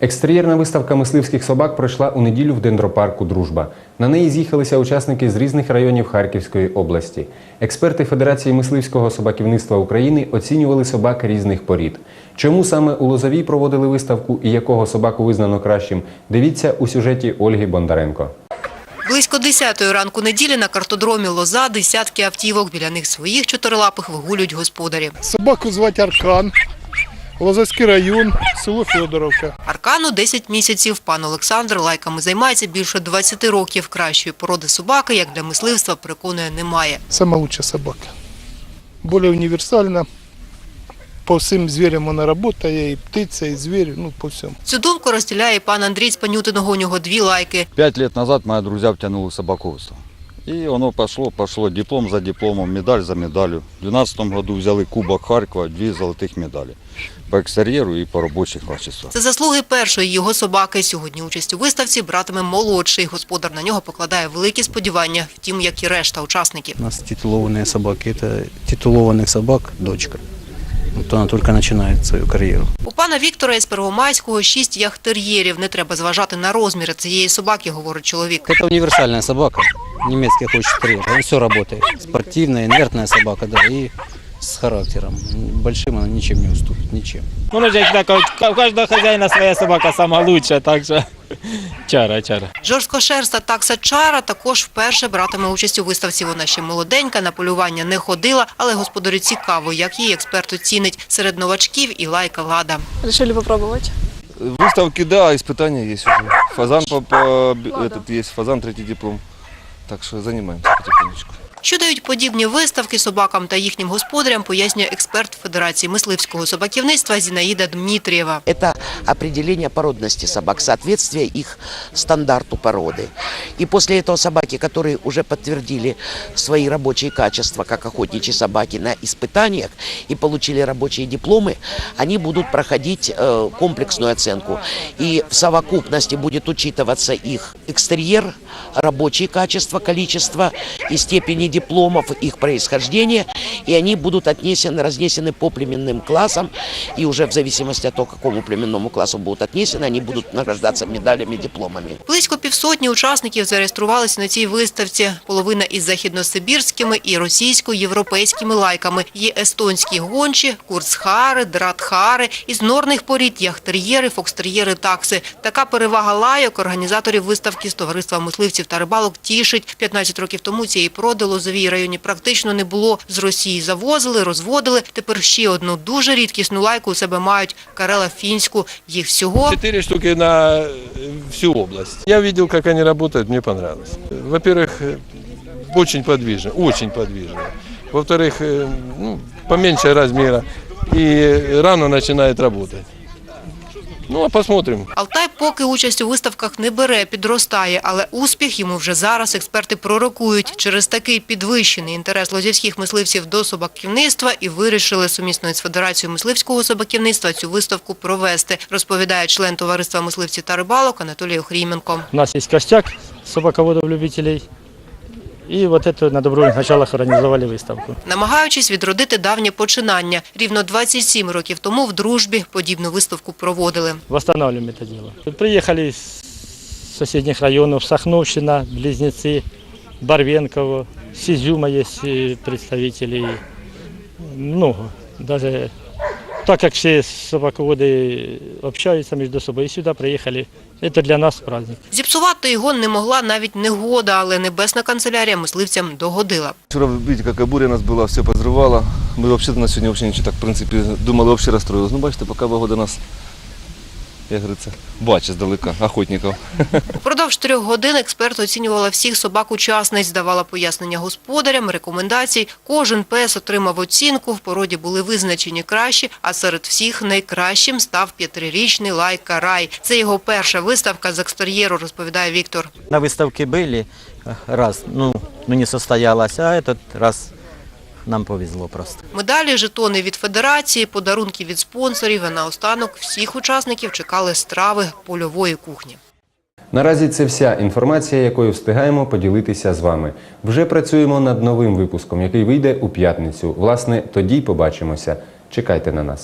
Екстер'єрна виставка мисливських собак пройшла у неділю в дендропарку Дружба. На неї з'їхалися учасники з різних районів Харківської області. Експерти Федерації мисливського собаківництва України оцінювали собак різних порід. Чому саме у Лозовій проводили виставку і якого собаку визнано кращим, дивіться у сюжеті Ольги Бондаренко. Близько 10-ї ранку неділі на картодромі Лоза десятки автівок. Біля них своїх чотирилапих вигулюють господарі. Собаку звати Аркан, Лозовський район, село Федоровка. Аркану 10 місяців. Пан Олександр лайками займається більше 20 років. Кращої породи собаки, як для мисливства, переконує, немає. Сама лучша собака. Более універсальна. По всім звірям вона працює, і птиця, і звір, ну по всьому. Цю думку розділяє і пан Андрій з Панютиного. У нього дві лайки. Пять лет назад мои друзья втянули собаковство. И оно пошло, пошло диплом за дипломом, медаль за медалью. В 2012 году взяли Кубок Харькова, две золотых медали. По экстерьеру и по рабочих качествах. Це заслуги першої його собаки. Сьогодні участь у виставці братиме молодший. Господар на нього покладає великі сподівання, втім, як і решта учасників. У нас титулованные собаки. Это титулованных собак дочка. Вот она только начинает свою карьеру. У пана Віктора із Первомайського шість яхтер'єрів. Не треба зважати на розміри цієї собаки, говорить чоловік. Это универсальная собака. Немецкий хочет Он все работает. Спортивная, инертная собака, да, и с характером. Большим она ничем не уступит, ничем. Ну, ну, так, у кожного хазяїна своя собака сама лучша, так що чара, чара. Жорсткошерста такса Чара також вперше братиме участь у виставці. Вона ще молоденька, на полювання не ходила, але господарю цікаво, як її експерт оцінить серед новачків і лайка лада. Решили попробовать. Выставки, да, испытания есть уже. Фазан, по, по- этот есть, фазан третий диплом. Так что занимаемся потихонечку. Що дають подібні виставки собакам та їхнім господарям, пояснює експерт Федерації мисливського собаківництва Зінаїда Дмитрієва. Это определение породности собак, соответствие их стандарту породы. И после этого собаки, которые уже подтвердили свои рабочие качества, как охотничьи собаки, на испытаниях и получили рабочие дипломы, они будут проходить э, комплексную оценку. И в совокупности будет учитываться их экстерьер, рабочие качества, количество и степени дипломов, их происхождение, и они будут отнесены, разнесены по племенным классам, и уже в зависимости от того, к какому племенному классу будут отнесены, они будут награждаться медалями, дипломами. Близько півсотні учасників зареєструвалися на цій виставці. Половина із західносибірськими і російсько-європейськими лайками. Є естонські гончі, курцхари, дратхари, із норних порід яхтер'єри, фокстер'єри, такси. Така перевага лайок організаторів виставки з товариства мисливців та рибалок тішить. 15 років тому цієї породи в Лозовій районі практично не було. З Росії завозили, розводили. Тепер ще одну дуже рідкісну лайку у себе мають – карела фінську. Їх всього Четыре штуки на э, всю область. Я видел, как они работают, мне понравилось. Во-первых, э, очень подвижно, очень подвижно. Во-вторых, э, ну, поменьше размера и рано начинает работать. Ну, а посмотрим. Алтай поки участь у виставках не бере, підростає, але успіх йому вже зараз експерти пророкують. Через такий підвищений інтерес лозівських мисливців до собаківництва і вирішили сумісно із Федерацією мисливського собаківництва цю виставку провести, розповідає член товариства мисливців та рибалок Анатолій Охріменко. У нас есть костяк собаководов-любителей. И вот это на добровольных началах организовали выставку. Намагаючись відродити давнє починання, рівно 27 років тому в дружбі подібну виставку проводили. Восстанавливаем это дело. Приехали из соседних районов, Сахновщина, Близнецы, Барвенково, с Изюма есть э, представители. Много. Даже так как все собаководы общаются между собой, и сюда приехали. Это для нас праздник. Зіпсувати його не могла навіть негода, але небесна канцелярія мисливцям догодила. Вчера, видите, какая буря у нас была, все позрывало. Мы вообще на сегодня вообще ничего так, в принципе, думали, вообще расстроилась. Ну, бачите, пока погода нас, як говорится, бачить здалека, охотников. Впродовж трьох годин експерт оцінювала всіх собак-учасниць, давала пояснення господарям, рекомендацій. Кожен пес отримав оцінку, в породі були визначені кращі, а серед всіх найкращим став п'ятирічний лайка Рай. Це його перша виставка з екстер'єру, розповідає Віктор. На выставке были э, раз, ну, ну не состоялась, а этот раз нам повезло просто. Медалі, жетони від федерації, подарунки від спонсорів, а наостанок всіх учасників чекали страви польової кухні. Наразі це вся інформація, якою встигаємо поділитися з вами. Вже працюємо над новим випуском, який вийде у п'ятницю. Власне, тоді й побачимося. Чекайте на нас.